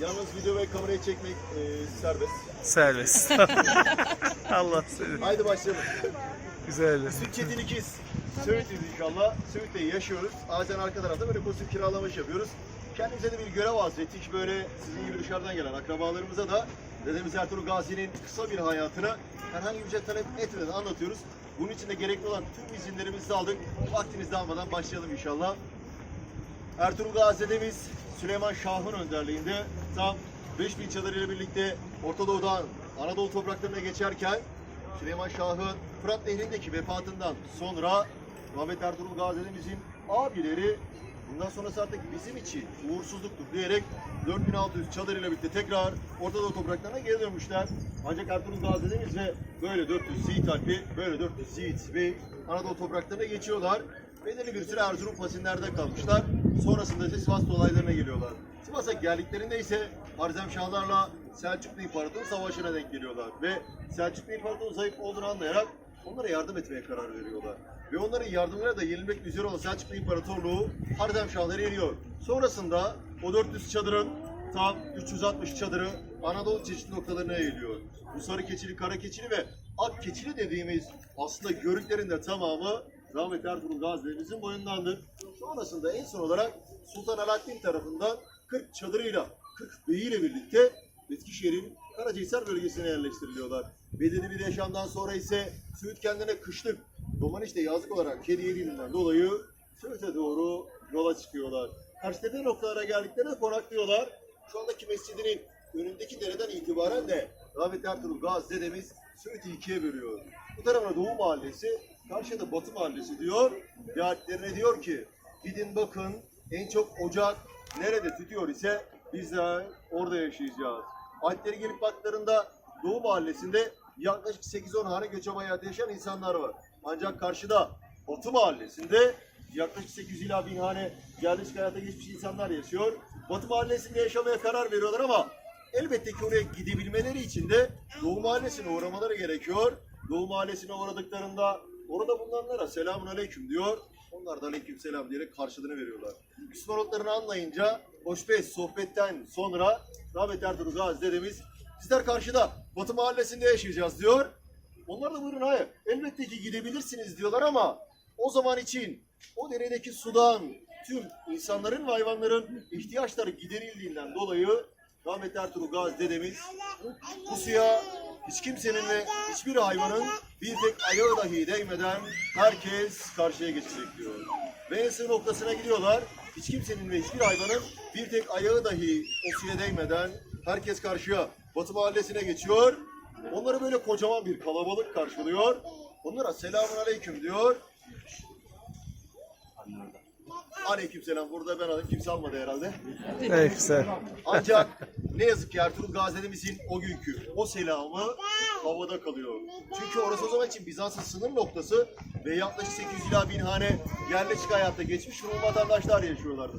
Yalnız video ve kamerayı çekmek e, serbest. Serbest. Allah seni. Haydi başlayalım. Güzel. Süt Çetin ikiz. Söğüt'üz inşallah. Söğüt'te yaşıyoruz. Ağaçtan arka tarafta böyle pozitif kiralama iş yapıyoruz. Kendimize de bir görev azmettik. Böyle sizin gibi dışarıdan gelen akrabalarımıza da Dedemiz Ertuğrul Gazi'nin kısa bir hayatını herhangi bir şey talep etmeden anlatıyoruz. Bunun için de gerekli olan tüm izinlerimizi aldık. Vaktinizi almadan başlayalım inşallah. Ertuğrul Gazi dedemiz Süleyman Şah'ın önderliğinde tam 5000 çadır ile birlikte Orta Doğu'dan Anadolu topraklarına geçerken Süleyman Şah'ın Fırat Nehri'ndeki vefatından sonra Rahmet Ertuğrul Gazi dedemizin abileri bundan sonrası artık bizim için uğursuzluktur diyerek 4600 çadır ile birlikte tekrar Orta Doğu topraklarına geri dönmüşler. Ancak Ertuğrul Gazi dedemiz ve böyle 400 Yiğit Alpi, böyle 400 Yiğit ve Anadolu topraklarına geçiyorlar. Belirli bir süre Erzurum Pasinler'de kalmışlar. Sonrasında ise Sivas dolaylarına geliyorlar. Sivas'a geldiklerinde ise Harzemşahlarla Selçuklu İmparatorluğu savaşına denk geliyorlar. Ve Selçuklu İmparatorluğu zayıf olduğunu anlayarak onlara yardım etmeye karar veriyorlar. Ve onların yardımlarına da yenilmek üzere olan Selçuklu İmparatorluğu Harzemşahları yeniyor. Sonrasında o 400 çadırın tam 360 çadırı Anadolu çeşitli noktalarına yayılıyor. Bu sarı keçili, kara keçili ve ak keçili dediğimiz aslında görüklerin de tamamı Rahmet Ertuğrul Gazilerimizin boyundandır. Sonrasında en son olarak Sultan Alaaddin tarafından 40 çadırıyla, 40 beyiyle birlikte Eskişehir'in Karacahisar bölgesine yerleştiriliyorlar. Belirli bir yaşamdan sonra ise Söğüt kendine kışlık, Domaniç'te yazlık olarak kedi yediğinden dolayı Söğüt'e doğru yola çıkıyorlar. Karşıtepe noktalara geldiklerinde konaklıyorlar. Şu andaki mescidinin önündeki dereden itibaren de Rahmet Ertuğrul Gazi dedemiz Söğüt'ü ikiye bölüyor. Bu tarafına Doğu Mahallesi, karşıda da Batı Mahallesi diyor. Ve alplerine diyor ki gidin bakın en çok ocak nerede tütüyor ise biz de orada yaşayacağız. Alplere gelip baktıklarında Doğu Mahallesi'nde yaklaşık 8-10 hane göçebe hayatı yaşayan insanlar var. Ancak karşıda Batı Mahallesi'nde yaklaşık 800 ila 1000 hane yerleşik hayata geçmiş insanlar yaşıyor. Batı Mahallesi'nde yaşamaya karar veriyorlar ama elbette ki oraya gidebilmeleri için de Doğu Mahallesi'ne uğramaları gerekiyor. Doğu Mahallesi'ne uğradıklarında orada bulunanlara selamun aleyküm diyor. Onlar da aleyküm selam diyerek karşılığını veriyorlar. Müslüman olduklarını anlayınca hoşbeş sohbetten sonra Rahmet Ertuğrul Gazi dedemiz sizler karşıda Batı Mahallesi'nde yaşayacağız diyor. Onlar da buyurun hayır. Elbette ki gidebilirsiniz diyorlar ama o zaman için o deredeki sudan tüm insanların ve hayvanların ihtiyaçları giderildiğinden dolayı Rahmet Ertuğrul Gazi dedemiz bu suya hiç kimsenin ve hiçbir hayvanın bir tek ayağı dahi değmeden herkes karşıya geçecek diyor. Ve en sığ noktasına gidiyorlar. Hiç kimsenin ve hiçbir hayvanın bir tek ayağı dahi o suya değmeden herkes karşıya Batı Mahallesi'ne geçiyor. Onları böyle kocaman bir kalabalık karşılıyor. Onlara selamun aleyküm diyor. Aleyküm selam. Burada ben kimse almadı herhalde. Güzel. Ancak ne yazık ki Ertuğrul Gazi'mizin o günkü o selamı havada kalıyor. Çünkü orası o zaman için Bizans'ın sınır noktası ve yaklaşık 800 ila 1000 hane yerleşik hayatta geçmiş Rum vatandaşlar yaşıyorlardı.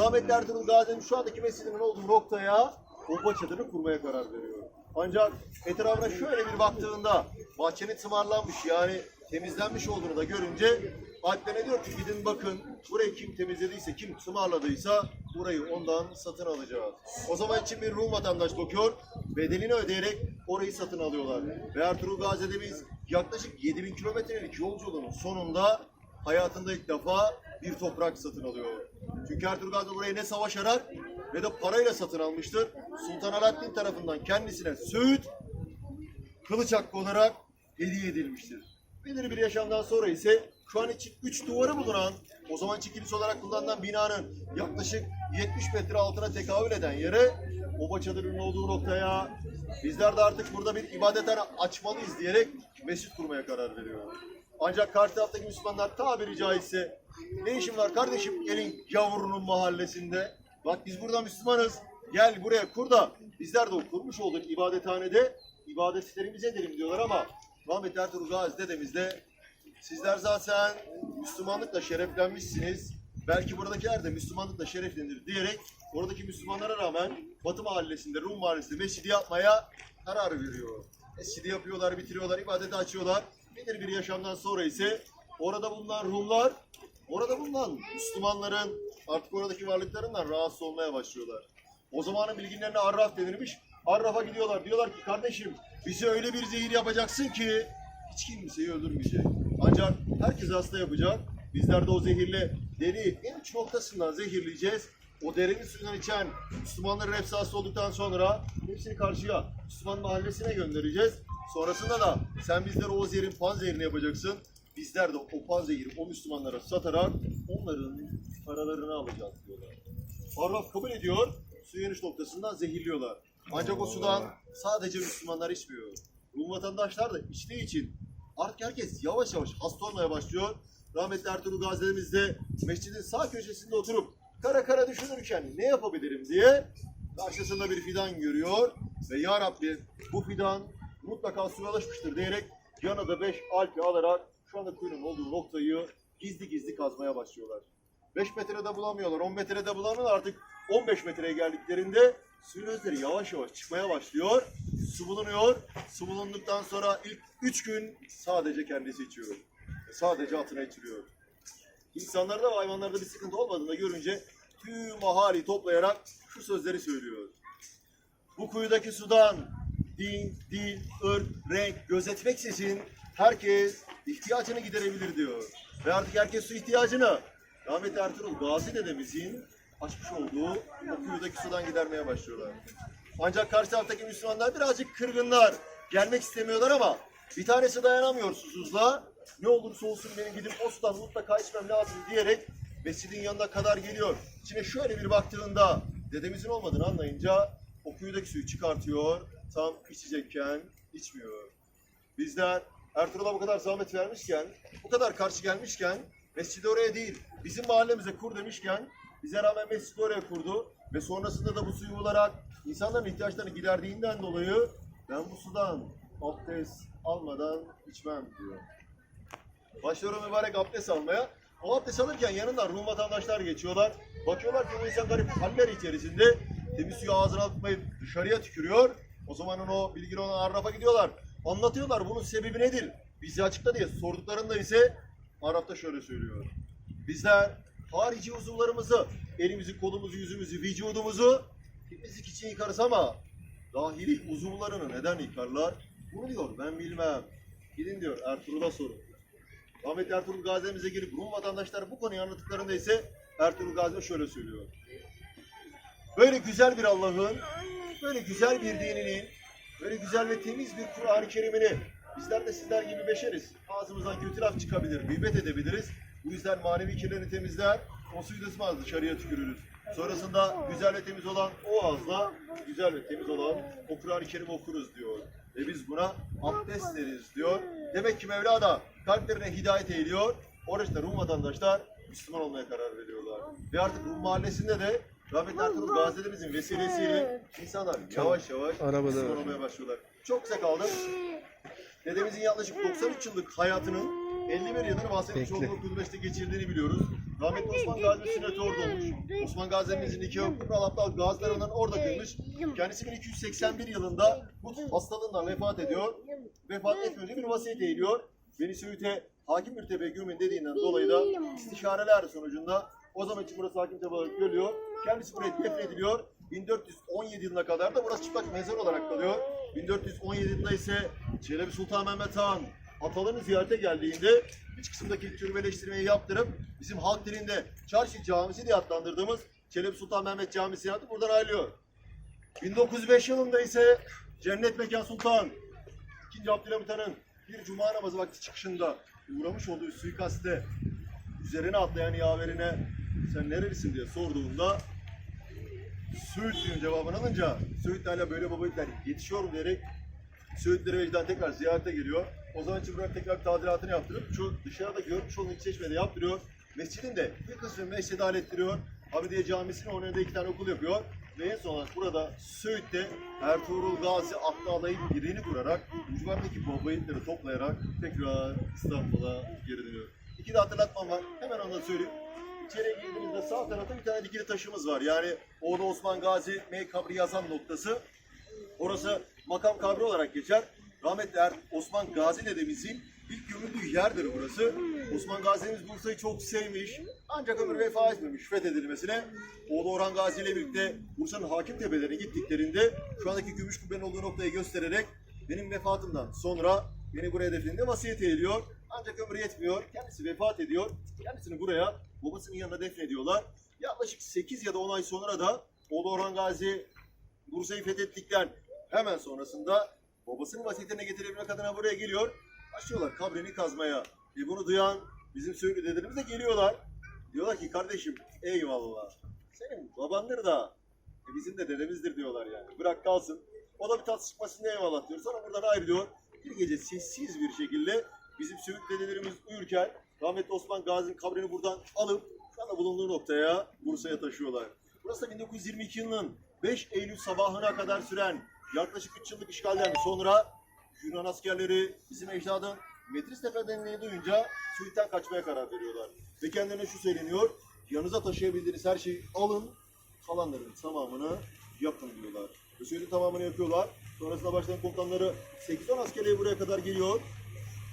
Rahmetli Ertuğrul Gazi'nin şu andaki mescidinin olduğu noktaya bomba çadırını kurmaya karar veriyor. Ancak etrafına şöyle bir baktığında bahçenin tımarlanmış yani temizlenmiş olduğunu da görünce Alplerine diyor ki gidin bakın burayı kim temizlediyse, kim tımarladıysa burayı ondan satın alacağız. O zaman için bir Rum vatandaş bakıyor, bedelini ödeyerek orayı satın alıyorlar. Ve Ertuğrul Gazi dedemiz yaklaşık 7000 kilometrelik yolculuğun sonunda hayatında ilk defa bir toprak satın alıyor. Çünkü Ertuğrul Gazi burayı ne savaşarak ne de parayla satın almıştır. Sultan Alaaddin tarafından kendisine Söğüt kılıç hakkı olarak hediye edilmiştir. Belirli bir yaşamdan sonra ise şu an için 3 duvarı bulunan o zaman kilise olarak kullanılan binanın yaklaşık 70 metre altına tekabül eden yere oba çadırının olduğu noktaya bizler de artık burada bir ibadethane açmalıyız diyerek mescit kurmaya karar veriyor. Ancak karşı taraftaki Müslümanlar tabiri caizse ne işin var kardeşim elin yavrunun mahallesinde? Bak biz burada Müslümanız. Gel buraya kur da bizler de o kurmuş olduk ibadethanede ibadetlerimizi edelim diyorlar ama Rahmet Ertuğrul Gazi dedemiz de sizler zaten Müslümanlıkla şereflenmişsiniz. Belki buradakiler de Müslümanlıkla şereflenir diyerek oradaki Müslümanlara rağmen Batı mahallesinde, Rum mahallesinde mescidi yapmaya karar veriyor. Mescidi yapıyorlar, bitiriyorlar, ibadeti açıyorlar. Nedir bir yaşamdan sonra ise orada bulunan Rumlar, orada bulunan Müslümanların artık oradaki varlıklarından rahatsız olmaya başlıyorlar. O zamanın bilginlerine arraf denirmiş. Arrafa gidiyorlar. Diyorlar ki kardeşim bize öyle bir zehir yapacaksın ki hiç kimseyi öldürmeyecek. Ancak herkes hasta yapacak. Bizler de o zehirle deri en uç noktasından zehirleyeceğiz. O derinin suyundan içen Müslümanların hepsi hasta olduktan sonra hepsini karşıya Müslüman mahallesine göndereceğiz. Sonrasında da sen bizlere o zehirin panzehirini yapacaksın. Bizler de o panzehiri o Müslümanlara satarak onların paralarını alacağız diyorlar. Arraf kabul ediyor, suyun uç noktasından zehirliyorlar. Ancak o sudan sadece Müslümanlar içmiyor. Rum vatandaşlar da içtiği için artık herkes yavaş yavaş hasta olmaya başlıyor. Rahmetli Ertuğrul Gazilerimiz de mescidin sağ köşesinde oturup kara kara düşünürken ne yapabilirim diye karşısında bir fidan görüyor ve Ya Rabbi bu fidan mutlaka suya ulaşmıştır diyerek yanına da 5 alpi alarak şu anda kuyunun olduğu noktayı gizli gizli kazmaya başlıyorlar. 5 metrede bulamıyorlar, 10 metrede bulamıyorlar artık 15 metreye geldiklerinde suyun özleri yavaş yavaş çıkmaya başlıyor. Su bulunuyor. Su bulunduktan sonra ilk 3 gün sadece kendisi içiyor. Sadece atına içiriyor. İnsanlarda ve hayvanlarda bir sıkıntı olmadığını görünce tüm ahali toplayarak şu sözleri söylüyor. Bu kuyudaki sudan din, dil, ırk, renk gözetmeksizin herkes ihtiyacını giderebilir diyor. Ve artık herkes su ihtiyacını Rahmetli Ertuğrul Gazi dedemizin açmış olduğu o kuyudaki sudan gidermeye başlıyorlar. Ancak karşı taraftaki Müslümanlar birazcık kırgınlar. Gelmek istemiyorlar ama bir tanesi dayanamıyor susuzluğa. Ne olursa olsun benim gidip o sudan mutlaka içmem lazım diyerek mescidin yanına kadar geliyor. Şimdi şöyle bir baktığında dedemizin olmadığını anlayınca o kuyudaki suyu çıkartıyor. Tam içecekken içmiyor. Bizler Ertuğrul'a bu kadar zahmet vermişken, bu kadar karşı gelmişken mescidi oraya değil, bizim mahallemize kur demişken bize rağmen mescidi oraya kurdu ve sonrasında da bu suyu bularak insanların ihtiyaçlarını giderdiğinden dolayı ben bu sudan abdest almadan içmem diyor. Başlıyor mübarek abdest almaya. O abdest alırken yanından Rum vatandaşlar geçiyorlar. Bakıyorlar ki bu insan garip haller içerisinde temiz suyu ağzına atmayıp dışarıya tükürüyor. O zamanın o bilgili olan Arraf'a gidiyorlar. Anlatıyorlar bunun sebebi nedir? Bizi açıkla diye sorduklarında ise Arap da şöyle söylüyor. Bizler harici uzuvlarımızı, elimizi, kolumuzu, yüzümüzü, vücudumuzu temizlik için yıkarız ama dahili uzuvlarını neden yıkarlar? Bunu diyor ben bilmem. Gidin diyor Ertuğrul'a sorun. Rahmetli Ertuğrul Gazi'mize gelip Rum vatandaşları bu konuyu anlattıklarında ise Ertuğrul Gazi şöyle söylüyor. Böyle güzel bir Allah'ın, böyle güzel bir dininin, böyle güzel ve temiz bir Kur'an-ı Kerim'ini bizler de sizler gibi beşeriz. Ağzımızdan kötü laf çıkabilir, gıybet edebiliriz. Bu yüzden manevi kirlerini temizler, o suyu ısmaz dışarıya tükürürüz. Sonrasında güzel ve temiz olan o ağızla, güzel ve temiz olan o Kur'an-ı Kerim'i okuruz diyor. Ve biz buna abdest deriz diyor. Demek ki Mevla da kalplerine hidayet eyliyor. Oruçta Rum vatandaşlar Müslüman olmaya karar veriyorlar. Ve artık Rum mahallesinde de Rahmetli Ertuğrul Gazilerimizin vesilesiyle insanlar yavaş yavaş Arabada Müslüman olmaya başlıyorlar. Çok kısa kaldım. Dedemizin yaklaşık 93 yıllık hayatının 51 yılını bahsetmiş Bekle. olduğu Kudüs'te geçirdiğini biliyoruz. Rahmetli Osman Gazi sünnet orada olmuş. Osman Gazi'mizin nikahı Kubra Abdal Gaziler'inden orada kılmış. Kendisi 1281 yılında bu hastalığından vefat ediyor. Vefat etmeden önce bir vasiyet eğiliyor. Beni Söğüt'e hakim mürtebe gömün dediğinden dolayı da istişareler sonucunda o zaman için burası hakim olarak görülüyor. Kendisi buraya defnediliyor. 1417 yılına kadar da burası çıplak mezar olarak kalıyor. 1417 yılında ise Çelebi Sultan Mehmet Han atalarını ziyarete geldiğinde iç kısımdaki türbeleştirmeyi yaptırıp bizim halk dilinde Çarşı Camisi diye adlandırdığımız Çelebi Sultan Mehmet Camisi yaptı buradan ayrılıyor. 1905 yılında ise Cennet Mekan Sultan 2. Abdülhamit Han'ın bir cuma namazı vakti çıkışında uğramış olduğu suikaste üzerine atlayan yaverine sen nerelisin diye sorduğunda Söğüt diyor cevabını alınca Söğütlerle böyle baba yiğitler yetişiyorum diyerek Söğütlere vicdan tekrar ziyarete geliyor. O zaman buraya tekrar bir tadilatını yaptırıp şu dışarıda görmüş olduğun iç çeşmede yaptırıyor. Mescidin de bir kısmını mescide hallettiriyor. Habidiye Camisi'nin onun önünde iki tane okul yapıyor. Ve en son burada Söğüt'te Ertuğrul Gazi adlı alayın birini kurarak civarındaki baba yiğitleri toplayarak tekrar İstanbul'a geri dönüyor. İki de hatırlatmam var. Hemen onu da söyleyeyim. İçeriye girdiğimizde sağ tarafta bir tane dikili taşımız var. Yani orada Osman Gazi Mey kabri yazan noktası. Orası makam kabri olarak geçer. Rahmetli Er- Osman Gazi dedemizin ilk gömüldüğü yerdir burası. Osman Gazi'miz Bursa'yı çok sevmiş. Ancak ömür vefa etmemiş fethedilmesine. Oğlu Orhan Gazi ile birlikte Bursa'nın hakim tepelerine gittiklerinde şu andaki gümüş kubbenin olduğu noktayı göstererek benim vefatımdan sonra beni buraya defninde vasiyet ediyor. Ancak ömrü yetmiyor. Kendisi vefat ediyor. Kendisini buraya babasının yanına defnediyorlar. Yaklaşık 8 ya da 10 ay sonra da oğlu Orhan Gazi Bursa'yı fethettikten hemen sonrasında babasının vasiyetine getirebilmek adına buraya geliyor. Başlıyorlar kabrini kazmaya. E bunu duyan bizim söylü dedelerimiz de geliyorlar. Diyorlar ki kardeşim eyvallah. Senin babandır da e bizim de dedemizdir diyorlar yani. Bırak kalsın. O da bir diye eyvallah diyor. Sonra buradan ayrılıyor. Bir gece sessiz bir şekilde bizim Söğüt dedelerimiz uyurken rahmetli Osman Gazi'nin kabrini buradan alıp şu anda bulunduğu noktaya Bursa'ya taşıyorlar. Burası da 1922 yılının 5 Eylül sabahına kadar süren yaklaşık 3 yıllık işgalden sonra Yunan askerleri bizim ecdadın Metris denildiğini duyunca Söğüt'ten kaçmaya karar veriyorlar. Ve kendilerine şu söyleniyor, yanınıza taşıyabildiğiniz her şeyi alın, kalanların tamamını yapın diyorlar. Ve Söğüt'ün tamamını yapıyorlar. Sonrasında başlayan komutanları 8-10 askerliği buraya kadar geliyor.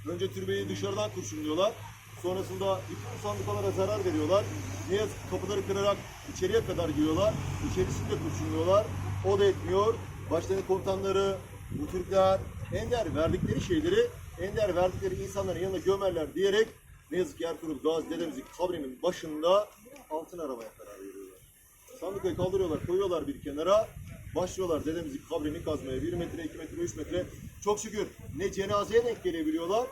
Önce türbeyi dışarıdan kurşunluyorlar. Sonrasında bütün sandıkalara zarar veriyorlar. Ne yazık kapıları kırarak içeriye kadar giriyorlar. İçerisinde kurşunluyorlar. O da etmiyor. Başlayan komutanları, bu Türkler ender verdikleri şeyleri ender verdikleri insanların yanına gömerler diyerek ne yazık ki Ertuğrul Gazi dedemizin kabrinin başında altın aramaya karar veriyorlar. Sandıkayı kaldırıyorlar, koyuyorlar bir kenara. Başlıyorlar dedemizin kabrini kazmaya. 1 metre, 2 metre, 3 metre. Çok şükür ne cenazeye denk gelebiliyorlar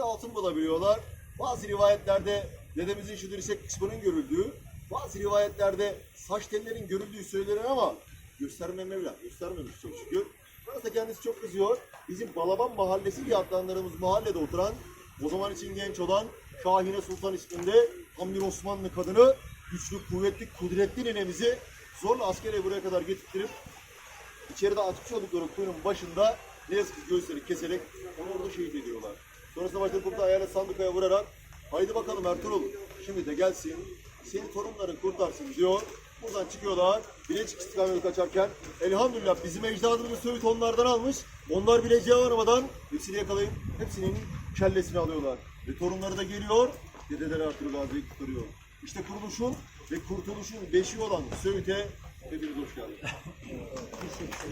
ne altın bulabiliyorlar. Bazı rivayetlerde dedemizin şu dirsek kısmının görüldüğü, bazı rivayetlerde saç tellerin görüldüğü söylenir ama gösterme Mevla, göstermemiş çok şükür. Burası kendisi çok kızıyor. Bizim Balaban Mahallesi diye adlandırdığımız mahallede oturan, o zaman için genç olan Şahine Sultan isminde tam bir Osmanlı kadını, güçlü, kuvvetli, kudretli nenemizi zorla askere buraya kadar getirttirip içeride atmış oldukları kuyunun başında ne yazık ki göğüsleri keserek onu orada şehit ediyorlar. Sonrasında başta komutan ayağıyla sandıkaya vurarak haydi bakalım Ertuğrul şimdi de gelsin seni torunların kurtarsın diyor. Buradan çıkıyorlar. Bilecik istikameti kaçarken elhamdülillah bizim ecdadımız Söğüt onlardan almış. Onlar bileceğe varmadan hepsini yakalayıp hepsinin kellesini alıyorlar. Ve torunları da geliyor. Dedeleri Ertuğrul Gazi'yi kurtarıyor. İşte kuruluşun ve kurtuluşun beşiği olan Söğüt'e hepiniz hoş geldiniz.